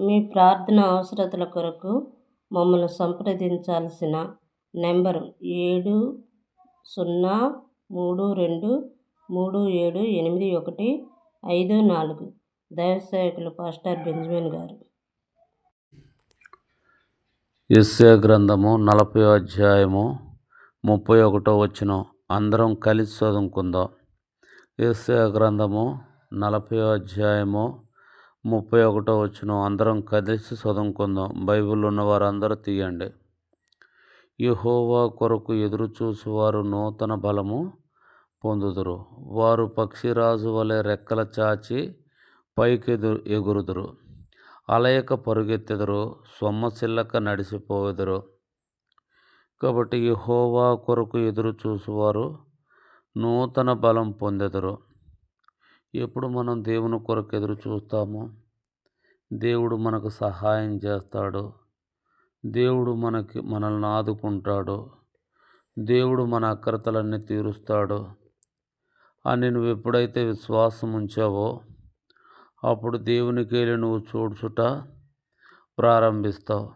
మీ ప్రార్థన అవసరతల కొరకు మమ్మల్ని సంప్రదించాల్సిన నెంబరు ఏడు సున్నా మూడు రెండు మూడు ఏడు ఎనిమిది ఒకటి ఐదు నాలుగు. దైవసేవకులు పాస్టర్ బెంజమిన్ గారు. యెషయా గ్రంథము నలభై అధ్యాయము ముప్పై ఒకటో వచ్చిన అందరం కలిసి చదువుకుందాం. యెషయా గ్రంథము నలభై అధ్యాయము ముప్పై ఒకటో వచ్చిన అందరం కలిసి చదువుకుందాం బైబిల్ ఉన్న వారందరూ తీయండి. యహోవా కొరకు ఎదురు చూసేవారు నూతన బలము పొందుదురు. వారు పక్షిరాజు వలె రెక్కల చాచి పైకెదు ఎగురుదురు. అలయక పరుగెత్తెదరు. సొమ్మసిల్లక నడిచిపోవెదరు కాబట్టి యహోవా కొరకు ఎదురు చూసేవారు నూతన బలం పొందెదరు. ఎప్పుడు మనం దేవుని కొరకు ఎదురు చూస్తామో దేవుడు మనకు సహాయం చేస్తాడు. దేవుడు మనకి మనల్ని ఆదుకుంటాడు. దేవుడు మన అక్రతలన్నీ తీరుస్తాడో. అని నువ్వు ఎప్పుడైతే విశ్వాసం ఉంచావో అప్పుడు దేవునికి వెళ్ళి నువ్వు చూడుచుట ప్రారంభిస్తావు.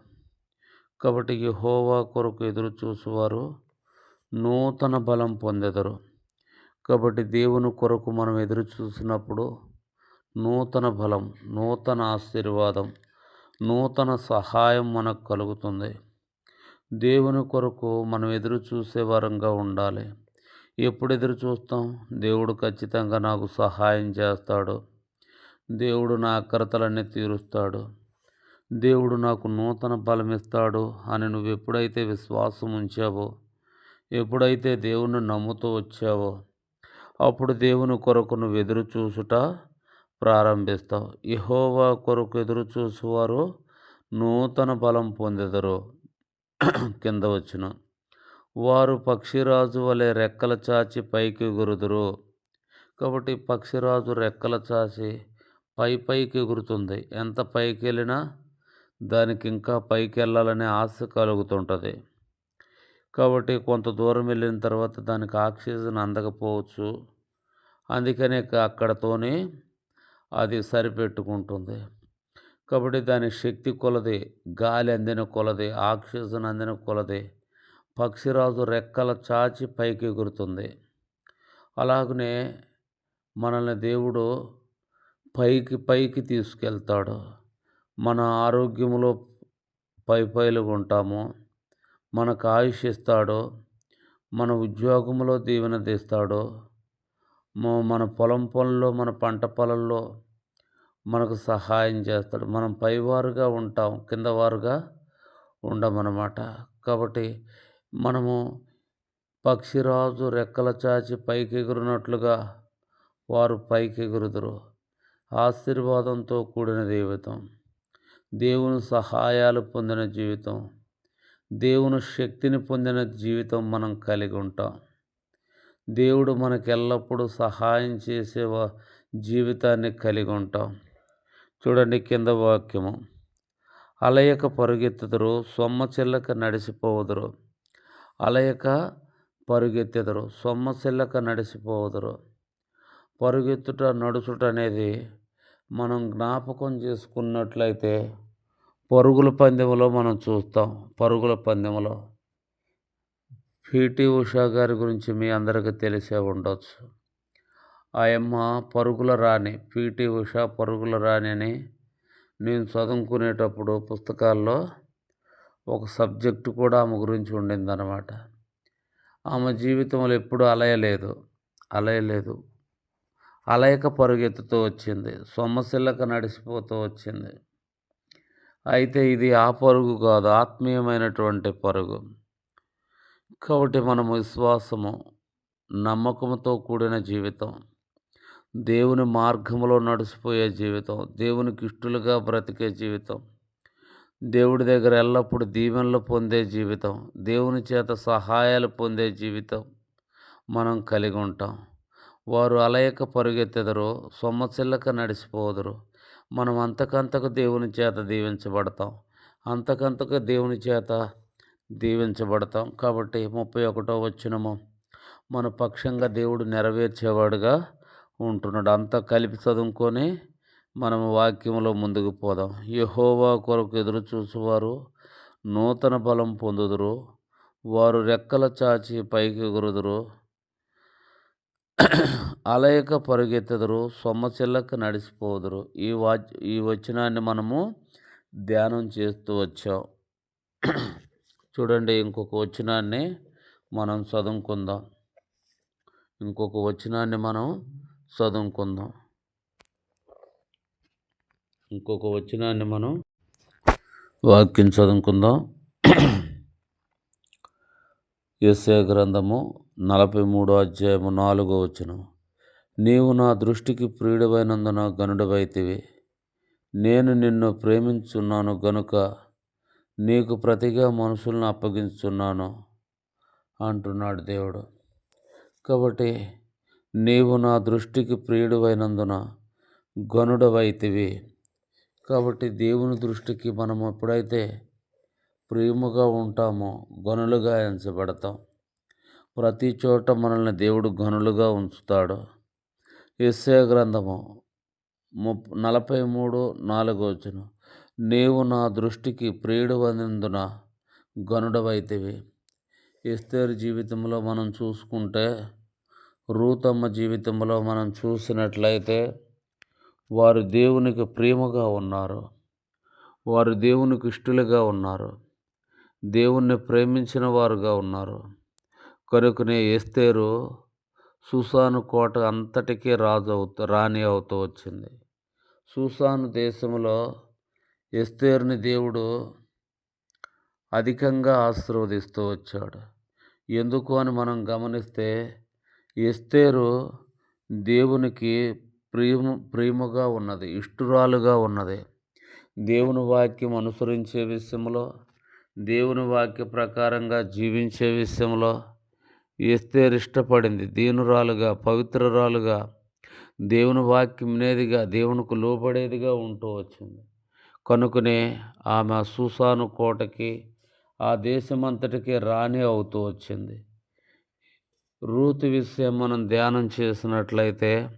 కాబట్టి హోవా కొరకు ఎదురు చూసేవారు నూతన బలం పొందెదరు. కాబట్టి దేవుని కొరకు మనం ఎదురు చూసినప్పుడు నూతన బలం నూతన ఆశీర్వాదం నూతన సహాయం మనకు కలుగుతుంది. దేవుని కొరకు మనం ఎదురు చూసే వరంగా ఉండాలి. ఎప్పుడు ఎదురు చూస్తాం? దేవుడు ఖచ్చితంగా నాకు సహాయం చేస్తాడు. దేవుడు నా అక్రతలన్నీ తీరుస్తాడు. దేవుడు నాకు నూతన బలం ఇస్తాడు అని నువ్వు ఎప్పుడైతే విశ్వాసం ఉంచావో ఎప్పుడైతే దేవుణ్ణి నమ్ముతూ వచ్చావో అప్పుడు దేవుని కొరకు నువ్వు ఎదురు చూసుట ప్రారంభిస్తావు. ఇహోవా కొరకు ఎదురు చూసేవారు నూతన బలం పొందెదరు కింద వచ్చిన. వారు పక్షిరాజు వలె రెక్కల చాచి పైకి ఎగురుదురు. కాబట్టి పక్షిరాజు రెక్కల చాచి పై పైకి ఎగురుతుంది. ఎంత పైకి వెళ్ళినా దానికి ఇంకా పైకి వెళ్ళాలనే ఆశ కలుగుతుంటుంది. కాబట్టి కొంత దూరం వెళ్ళిన తర్వాత దానికి ఆక్సిజన్ అందకపోవచ్చు. అందుకనే అక్కడతోనే అది సరిపెట్టుకుంటుంది. కాబట్టి దాని శక్తి కొలది గాలి అందిన కొలది ఆక్సిజన్ అందిన కొలది పక్షిరాజు రెక్కల చాచి పైకి ఎగురుతుంది. అలాగనే మనల్ని దేవుడు పైకి పైకి తీసుకెళ్తాడు. మన ఆరోగ్యంలో పై పైలుగా ఉంటాము మనకు ఆయుష్ ఇస్తాడో మన ఉద్యోగంలో దీవెన తీస్తాడో మన పొలం పనుల్లో మన పంట పొలంలో మనకు సహాయం చేస్తాడు. మనం పైవారుగా ఉంటాం కిందవారుగా ఉండమన్నమాట. కాబట్టి మనము పక్షిరాజు రెక్కల చాచి పైకి ఎగురునట్లుగా వారు పైకి ఎగురుదురు ఆశీర్వాదంతో కూడిన జీవితం. దేవుని సహాయాలు పొందిన జీవితం. దేవుని శక్తిని పొందిన జీవితం మనం కలిగి ఉంటాం. దేవుడు మనకు ఎల్లప్పుడూ సహాయం చేసే జీవితాన్ని కలిగి ఉంటాం. చూడండి కింద వాక్యము. అలయక పరుగెత్తుదరు సొమ్మ చెల్లక నడిసిపోవుదురు. అలయక పరుగెత్తుదరు సొమ్మ చెల్లక నడిసిపోవుదురు. పరుగెత్తుట నడుచుట అనేది మనం జ్ఞాపకం చేసుకున్నట్లయితే పరుగుల పందెంలో మనం చూస్తాం. పరుగుల పందెంలో పిటి ఉషా గారి గురించి మీ అందరికీ తెలిసే ఉండొచ్చు. ఆయమ్మ పరుగుల రాణి పిటి ఉషా పరుగుల రాణి అని నేను చదువుకునేటప్పుడు పుస్తకాల్లో ఒక సబ్జెక్టు కూడా ఆమె గురించి ఉండిందనమాట ఆమె జీవితంలో ఎప్పుడూ అలయలేదు. అలయలేదు. అలయక పరుగెత్తుతూ వచ్చింది. సొమ్మసిల్లక నడిచిపోతూ వచ్చింది. అయితే ఇది ఆ పరుగు కాదు ఆత్మీయమైనటువంటి పరుగు. కాబట్టి మనము విశ్వాసము నమ్మకంతో కూడిన జీవితం దేవుని మార్గంలో నడిచిపోయే జీవితం దేవునికి ఇష్టలుగా బ్రతికే జీవితం దేవుడి దగ్గర ఎల్లప్పుడూ దీవెనలు పొందే జీవితం దేవుని చేత సహాయాలు పొందే జీవితం మనం కలిగి ఉంటాం. వారు అలయక పరుగెత్తెదరు సొమ్మచిల్లక నడిచిపోదురు. మనం అంతకంతకు దేవుని చేత దీవించబడతాం. అంతకంతకు దేవుని చేత దీవించబడతాం. కాబట్టి ముప్పై ఒకటో వచ్చినము మన పక్షంగా దేవుడు నెరవేర్చేవాడుగా ఉంటున్నాడు. అంతా కలిపి చదువుకొని మనము వాక్యంలో ముందుకు పోదాం. యహోవా కొరకు ఎదురు చూసేవారు నూతన బలం పొందుదురు. వారు రెక్కల చాచి పైకి ఎగురుదురు. అలయక పరుగెత్తుదురు సొమ్మచిల్లక నడిచిపోదురు ఈ వాచ్ ఈ వచనాన్ని మనము ధ్యానం చేస్తూ వచ్చాం. చూడండి ఇంకొక వచనాన్ని మనం చదువుకుందాం. ఇంకొక వచనాన్ని మనం చదువుకుందాం. ఇంకొక వచనాన్ని మనం వాక్యం చదువుకుందాం. యెషయా గ్రంథము నలభై మూడో అధ్యాయము నాలుగో వచనం. నీవు నా దృష్టికి ప్రియుడవైనందున గనుడవైతివి నేను నిన్ను ప్రేమించున్నాను గనుక నీకు ప్రతిగా మనుషులను అప్పగించున్నాను అంటున్నాడు దేవుడు. కాబట్టి నీవు నా దృష్టికి ప్రియుడవైనందున గనుడవైతివి కాబట్టి దేవుని దృష్టికి మనం ఎప్పుడైతే ప్రియముగా ఉంటామో గనులుగా ఎంచబడతాం. ప్రతి చోట మనల్ని దేవుడు గనులుగా ఉంచుతాడు. ఎస్ఏ గ్రంథము ముప్ నలభై మూడు నాలుగో నీవు నా దృష్టికి ప్రియుడు అందిందున గనుడవైతివి. ఎస్తేరు జీవితంలో మనం చూసుకుంటే రూతమ్మ జీవితంలో మనం చూసినట్లయితే వారు దేవునికి ప్రేమగా ఉన్నారు. వారు దేవునికి ఇష్టలుగా ఉన్నారు. దేవుణ్ణి ప్రేమించిన వారుగా ఉన్నారు. కనుకనే ఎస్తేరు సుసాను కోట అంతటికీ రాజు అవుతూ రాణి అవుతూ వచ్చింది. సుసాను దేశంలో ఎస్తేరుని దేవుడు అధికంగా ఆశీర్వదిస్తూ వచ్చాడు. ఎందుకు అని మనం గమనిస్తే ఎస్తేరు దేవునికి ప్రియము ప్రేమగా ఉన్నది ఇష్టురాలుగా ఉన్నది. దేవుని వాక్యం అనుసరించే విషయంలో దేవుని వాక్య ప్రకారంగా జీవించే విషయంలో ఎస్తేరు ఇష్టపడింది. దీనురాలుగా పవిత్రరాలుగా దేవుని వాక్యం వినేదిగా దేవునికి లోపడేదిగా ఉంటూ వచ్చింది. కనుకనే ఆమె సుసాను కోటకి ఆ దేశమంతటికి రాణి అవుతూ వచ్చింది. రూతు విషయం మనం ధ్యానం చేసినట్లయితే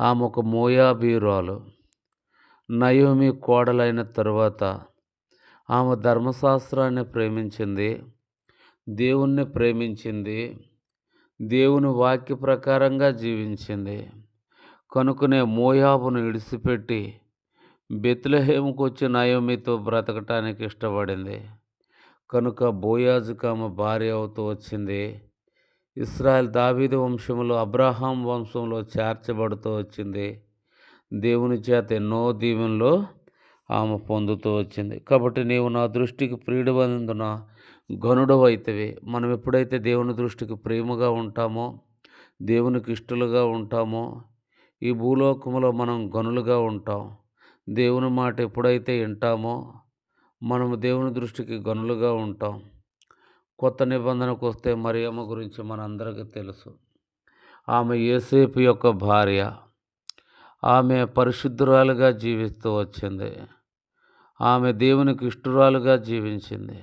ఆమె ఒక మోయాబీరాలు నయోమి కోడలైన తర్వాత ఆమె ధర్మశాస్త్రాన్ని ప్రేమించింది దేవుణ్ణి ప్రేమించింది దేవుని వాక్య ప్రకారంగా జీవించింది. కనుకనే మోయాబును ఇడిసిపెట్టి బెత్లహేముకు వచ్చి నయోమితో బ్రతకటానికి ఇష్టపడింది. కనుక బోయాజుకు ఆమె భార్య అవుతూ వచ్చింది. ఇస్రాయల్ దావీదు వంశంలో అబ్రహాం వంశంలో చేర్చబడుతూ వచ్చింది. దేవుని చేత ఎన్నో దీవెనలో ఆమె పొందుతూ వచ్చింది. కాబట్టి నీవు నా దృష్టికి ప్రియుడవందున గనుడు అయితేవి మనం ఎప్పుడైతే దేవుని దృష్టికి ప్రేమగా ఉంటామో దేవునికి ఇష్టలుగా ఉంటామో ఈ భూలోకంలో మనం గనులుగా ఉంటాం. దేవుని మాట ఎప్పుడైతే వింటామో మనము దేవుని దృష్టికి గనులుగా ఉంటాం. కొత్త నిబంధనకు వస్తే మరియమ్మ గురించి మనందరికీ తెలుసు. ఆమె ఏసేపు యొక్క భార్య. ఆమె పరిశుద్ధురాలుగా జీవిస్తూ వచ్చింది. ఆమె దేవునికి ఇష్టరాలుగా జీవించింది.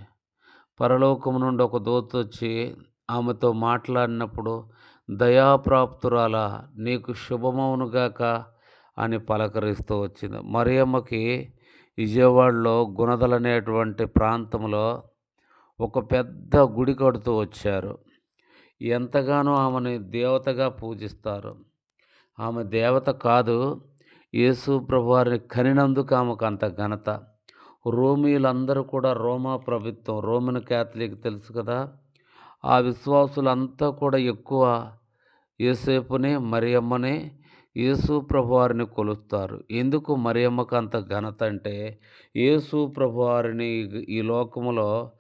పరలోకం నుండి ఒక దూత వచ్చి ఆమెతో మాట్లాడినప్పుడు దయాప్రాప్తురాల నీకు శుభమవునుగాక అని పలకరిస్తూ వచ్చింది. మరియమ్మకి విజయవాడలో గుణదల అనేటువంటి ప్రాంతంలో ఒక పెద్ద గుడి కడుతూ వచ్చారు. ఎంతగానో ఆమెని దేవతగా పూజిస్తారు. ఆమె దేవత కాదు యేసు ప్రభువారిని కనినందుకు ఆమెకు అంత ఘనత. రోమీలందరూ కూడా రోమా ప్రభుత్వం రోమన్ క్యాథలిక్ తెలుసు కదా. ఆ విశ్వాసులంతా కూడా ఎక్కువ ఏసేపునే మరియమ్మనే యేసు ప్రభువారిని కొలుస్తారు. ఎందుకు మరియమ్మకు అంత ఘనత అంటే యేసు ప్రభువారిని ఈ- లోకములో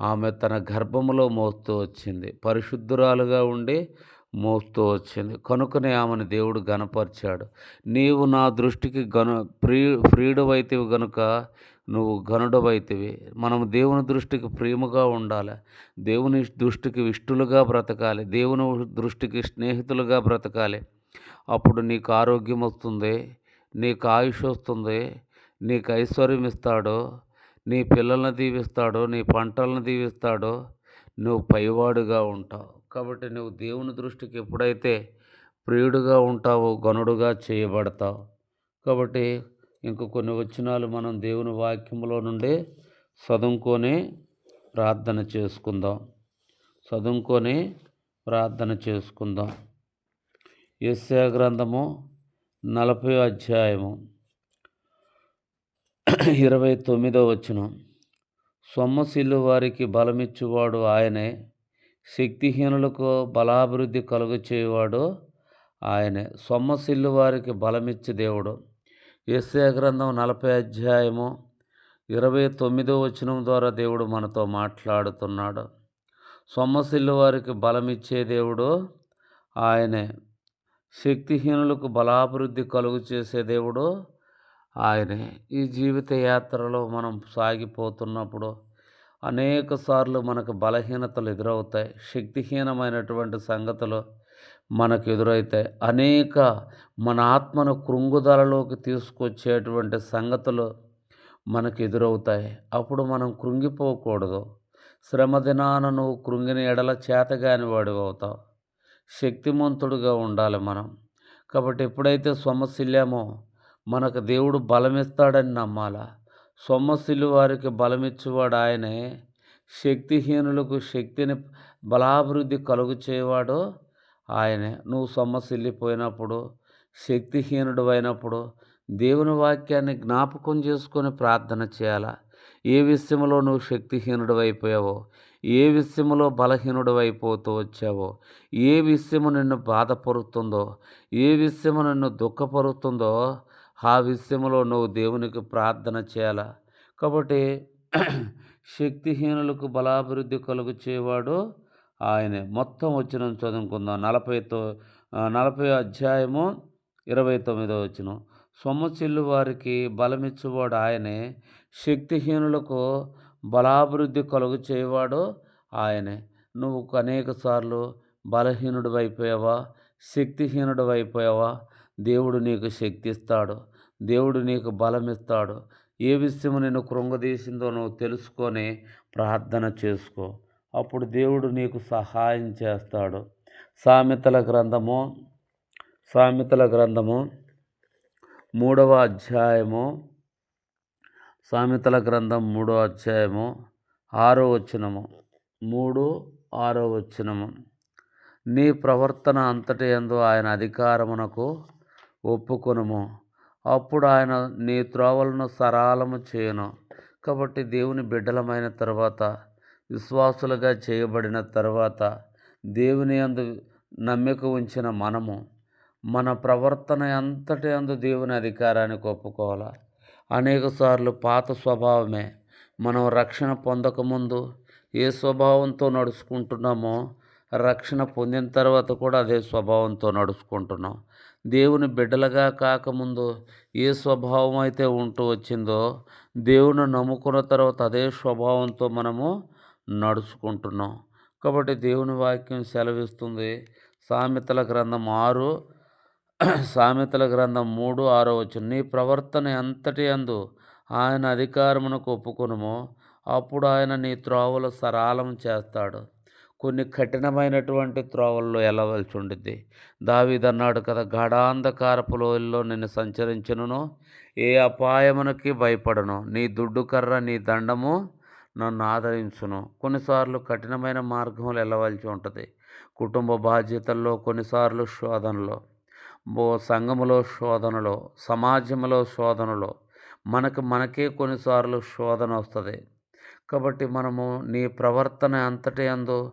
ఆమె తన గర్భములో మోస్తూ వచ్చింది. పరిశుద్ధురాలుగా ఉండి మోస్తూ వచ్చింది. కనుకనే ఆమెను దేవుడు గనపరిచాడు నీవు నా దృష్టికి గను ప్రీ ప్రియుడవైతివి గనుక నువ్వు ఘనుడవైతివి. మనం దేవుని దృష్టికి ప్రేమగా ఉండాలి. దేవుని దృష్టికి ఇష్టలుగా బ్రతకాలి. దేవుని దృష్టికి స్నేహితులుగా బ్రతకాలి. అప్పుడు నీకు ఆరోగ్యం వస్తుంది నీకు ఆయుష్ వస్తుంది నీకు ఐశ్వర్యం ఇస్తాడు నీ పిల్లల్ని దీవిస్తాడు నీ పంటలను దీవిస్తాడు నువ్వు పైవాడుగా ఉంటావు. కాబట్టి నువ్వు దేవుని దృష్టికి ఎప్పుడైతే ప్రియుడుగా ఉంటావో గనుడుగా చేయబడతావు. కాబట్టి ఇంకా కొన్ని వచనాలు మనం దేవుని వాక్యంలో నుండి చదువుకొని ప్రార్థన చేసుకుందాం. చదువుకొని ప్రార్థన చేసుకుందాం. యెషయా గ్రంథము నలభై అధ్యాయము ఇరవై తొమ్మిదో వచనం. సొమ్మసిల్లు వారికి బలమిచ్చువాడు ఆయనే శక్తిహీనులకు బలాభివృద్ధి కలుగు చేయవాడు ఆయనే. సొమ్మసిల్లు వారికి బలమిచ్చి దేవుడు. ఏసే గ్రంథం నలభై అధ్యాయము ఇరవై తొమ్మిదో వచనం ద్వారా దేవుడు మనతో మాట్లాడుతున్నాడు. సొమ్మసిల్లు వారికి బలమిచ్చే దేవుడు ఆయనే. శక్తిహీనులకు బలాభివృద్ధి కలుగు చేసే దేవుడు ఆయనే. ఈ జీవిత యాత్రలో మనం సాగిపోతున్నప్పుడు అనేక సార్లు మనకు బలహీనతలు ఎదురవుతాయి. శక్తిహీనమైనటువంటి సంగతులు మనకు ఎదురవుతాయి అనేక మన ఆత్మను కృంగుదలలోకి తీసుకొచ్చేటువంటి సంగతులు మనకు ఎదురవుతాయి అప్పుడు మనం కృంగిపోకూడదు. శ్రమ దినాన నువ్వు కృంగిన ఎడల చేతగాని వాడివి అవుతావు. శక్తిమంతుడుగా ఉండాలి మనం. కాబట్టి ఎప్పుడైతే సొమ్మశిల్లామో మనకు దేవుడు బలమిస్తాడని నమ్మాలా? సొమ్మశిల్లు వారికి బలమిచ్చేవాడు ఆయనే. శక్తిహీనులకు శక్తిని బలాభివృద్ధి కలుగు చేయవాడు ఆయనే నువ్వు సొమ్మసిల్లిపోయినప్పుడు శక్తిహీనుడు అయినప్పుడు దేవుని వాక్యాన్ని జ్ఞాపకం చేసుకొని ప్రార్థన చేయాలా? ఏ విషయంలో నువ్వు శక్తిహీనుడు అయిపోయావో ఏ విషయంలో బలహీనుడు అయిపోతూ వచ్చావో ఏ విషయము నిన్ను బాధపరుతుందో ఏ విషయము నిన్ను దుఃఖపరుతుందో ఆ విషయంలో నువ్వు దేవునికి ప్రార్థన చేయాలా? కాబట్టి శక్తిహీనులకు బలాభివృద్ధి కలుగు చేయవాడు ఆయనే. మొత్తం వచ్చిన చదువుకుందాం. నలభైతో నలభై అధ్యాయము ఇరవై తొమ్మిదో వచ్చిన సొమ్మచిల్లు వారికి బలమిచ్చువాడు ఆయనే. శక్తిహీనులకు బలాభివృద్ధి కలుగు చేయవాడు ఆయనే. నువ్వు అనేక సార్లు బలహీనుడు అయిపోయావా? శక్తిహీనుడు అయిపోయావా? దేవుడు నీకు శక్తి ఇస్తాడు దేవుడు నీకు బలం ఇస్తాడు ఏ విషయం నిన్ను కృంగదీసిందో నువ్వు తెలుసుకొని ప్రార్థన చేసుకో. అప్పుడు దేవుడు నీకు సహాయం చేస్తాడు. సామెతల గ్రంథము సామెతల గ్రంథము మూడవ అధ్యాయము సామెతల గ్రంథం మూడో అధ్యాయము ఆరో వచనము మూడు ఆరో వచనము. నీ ప్రవర్తన అంతటి ఎందు ఆయన అధికారమునకు ఒప్పుకొనుము. అప్పుడు ఆయన నీ త్రోవలను సరాలము చేయను. కాబట్టి దేవుని బిడ్డలమైన తర్వాత విశ్వాసులుగా చేయబడిన తర్వాత దేవుని అందు నమ్మిక ఉంచిన మనము మన ప్రవర్తన అంతటి అందు దేవుని అధికారానికి ఒప్పుకోవాలా? అనేక సార్లు పాత స్వభావమే మనం రక్షణ పొందకముందు ఏ స్వభావంతో నడుచుకుంటున్నామో రక్షణ పొందిన తర్వాత కూడా అదే స్వభావంతో నడుచుకుంటున్నాం. దేవుని బిడ్డలుగా కాకముందు ఏ స్వభావం అయితే ఉంటూ వచ్చిందో దేవుని నమ్ముకున్న తర్వాత అదే స్వభావంతో మనము నడుచుకుంటున్నాం. కాబట్టి దేవుని వాక్యం సెలవిస్తుంది. సామెతల గ్రంథం ఆరు సామెతల గ్రంథం మూడు ఆరో వచ్చు నీ ప్రవర్తన ఎంతటి అందు ఆయన అధికారమునకు ఒప్పుకునుమో. అప్పుడు ఆయన నీ త్రోవలు సరాలం చేస్తాడు. కొన్ని కఠినమైనటువంటి త్రోవల్లో వెళ్ళవలసి ఉండిద్ది. దావీదన్నాడు కదా గాఢాంధకారపు లోయల్లో నిన్ను సంచరించను ఏ అపాయమునకి భయపడను. నీ దుడ్డు కర్ర నీ దండము నన్ను ఆదరించును. కొన్నిసార్లు కఠినమైన మార్గంలో వెళ్ళవలసి ఉంటుంది. కుటుంబ బాధ్యతల్లో కొన్నిసార్లు శోధనలో. బో సంఘములో శోధనలో సమాజంలో శోధనలో మనకు మనకే కొన్నిసార్లు శోధన వస్తుంది. కాబట్టి మనము నీ ప్రవర్తన అంతటి అందు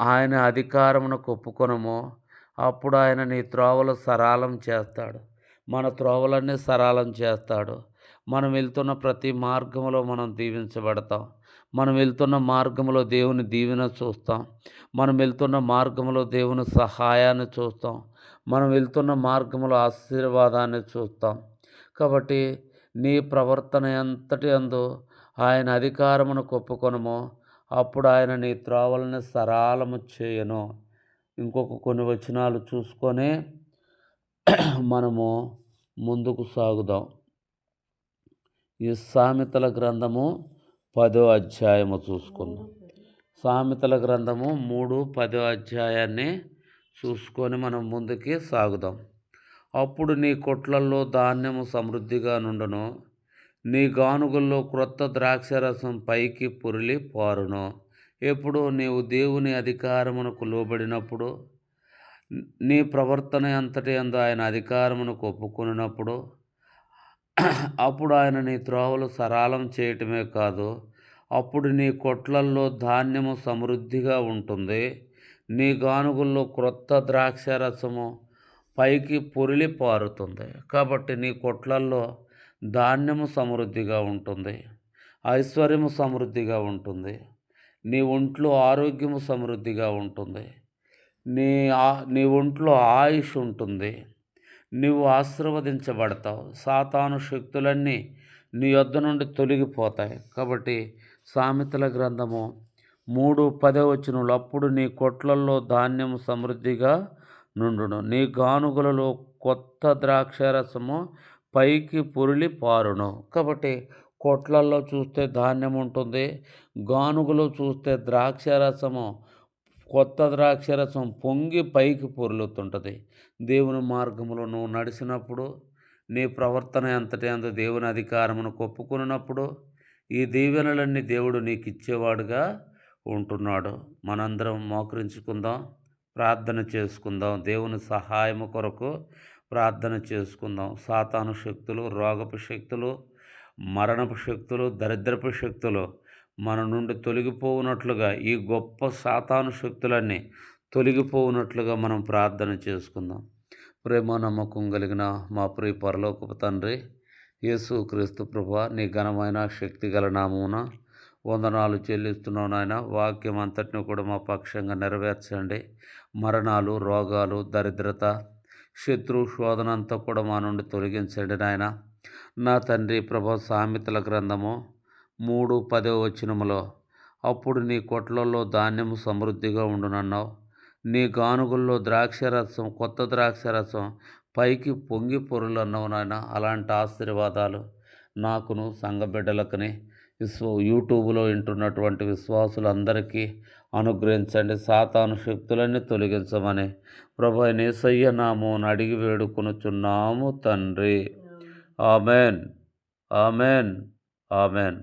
ఆయన అధికారమును ఒప్పుకొనము. అప్పుడు ఆయన నీ త్రోవలు సరాలం చేస్తాడు. మన త్రోవలన్నీ సరాలం చేస్తాడు. మనం వెళ్తున్న ప్రతి మార్గంలో మనం దీవించబడతాం. మనం వెళ్తున్న మార్గంలో దేవుని దీవెన చూస్తాం. మనం వెళ్తున్న మార్గంలో దేవుని సహాయాన్ని చూస్తాం. మనం వెళ్తున్న మార్గంలో ఆశీర్వాదాన్ని చూస్తాం. కాబట్టి నీ ప్రవర్తన ఎంతటి అందు ఆయన అధికారమును కొప్పుకొనమో అప్పుడు ఆయన నీ త్రోవల్ని సరాలము చేయను. ఇంకొక కొన్ని వచనాలు చూసుకొని మనము ముందుకు సాగుదాం. ఈ సామెతల గ్రంథము పదో అధ్యాయము చూసుకుందాం. సామెతల గ్రంథము మూడు పదో అధ్యాయాన్ని చూసుకొని మనం ముందుకి సాగుదాం. అప్పుడు నీ కొట్లల్లో ధాన్యము సమృద్ధిగా నుండును నీ గానుగుల్లో క్రొత్త ద్రాక్షరసం పైకి పొరిలి పారును. ఎప్పుడు నీవు దేవుని అధికారమునకు లోబడినప్పుడు నీ ప్రవర్తన అంతటి అందు ఆయన అధికారమునకు ఒప్పుకున్నప్పుడు అప్పుడు ఆయన నీ త్రోవలు సరళం చేయటమే కాదు అప్పుడు నీ కొట్లల్లో ధాన్యము సమృద్ధిగా ఉంటుంది. నీ గానుగుల్లో క్రొత్త ద్రాక్ష రసము పైకి పొరిలి పారుతుంది. కాబట్టి నీ కొట్లల్లో ధాన్యము సమృద్ధిగా ఉంటుంది. ఐశ్వర్యము సమృద్ధిగా ఉంటుంది. నీ ఒంట్లో ఆరోగ్యము సమృద్ధిగా ఉంటుంది. నీ ఆ- నీ ఒంట్లో ఆయుష్ ఉంటుంది. నీవు ఆశీర్వదించబడతావు. సాతాను శక్తులన్నీ నీ యొద్ద నుండి తొలగిపోతాయి. కాబట్టి సామెతల గ్రంథము మూడు పదే వచ్చినప్పుడు అప్పుడు నీ కొట్లల్లో ధాన్యము సమృద్ధిగా నుండును. నీ గానుగులలో కొత్త ద్రాక్షరసము పైకి పొరిలి పారును. కాబట్టి కొట్లల్లో చూస్తే ధాన్యం ఉంటుంది గానుగులో చూస్తే ద్రాక్షరసము కొత్త ద్రాక్షరసం పొంగి పైకి పొర్లుతుంటుంది. దేవుని మార్గంలో నువ్వు నడిచినప్పుడు నీ ప్రవర్తన ఎంతటి అంత దేవుని అధికారమును కొప్పుకున్నప్పుడు ఈ దీవెనలన్నీ దేవుడు నీకు ఇచ్చేవాడుగా ఉంటున్నాడు. మనందరం మోకరించుకుందాం ప్రార్థన చేసుకుందాం. దేవుని సహాయము కొరకు ప్రార్థన చేసుకుందాం. సాతాను శక్తులు రోగపు శక్తులు మరణపు శక్తులు దరిద్రపు శక్తులు మన నుండి తొలగిపోవునట్లుగా ఈ గొప్ప సాతాను శక్తులన్నీ తొలగిపోవునట్లుగా మనం ప్రార్థన చేసుకుందాం. ప్రేమ నమ్మకం కలిగిన మా ప్రియ పరలోకపు తండ్రి యేసు క్రీస్తు ప్రభా నీ ఘనమైన శక్తి గల నామమున వందనాలు చెల్లిస్తున్నావు నాయన. వాక్యం అంతటిని కూడా మా పక్షంగా నెరవేర్చండి. మరణాలు రోగాలు దరిద్రత శత్రు శోధన అంతా కూడా మా నుండి తొలగించండి నాయన. నా తండ్రి ప్రభా సామెతల గ్రంథము మూడు పదో వచనములో అప్పుడు నీ కొట్లలో ధాన్యము సమృద్ధిగా ఉండునన్నావు. నీ గానుగుల్లో ద్రాక్షరసం కొత్త ద్రాక్షరసం పైకి పొంగి పొరులు అన్నావు నాయన. అలాంటి ఆశీర్వాదాలు నాకును సంఘ బిడ్డలకుని విశ్వ యూట్యూబ్లో వింటున్నటువంటి విశ్వాసులందరికీ అనుగ్రహించండి. సాతాను శక్తులన్నీ తొలగించమని ప్రభు నేసయ్య నామం అడిగి వేడుకొనుచున్నాము తండ్రి. Amen. Amen. Amen.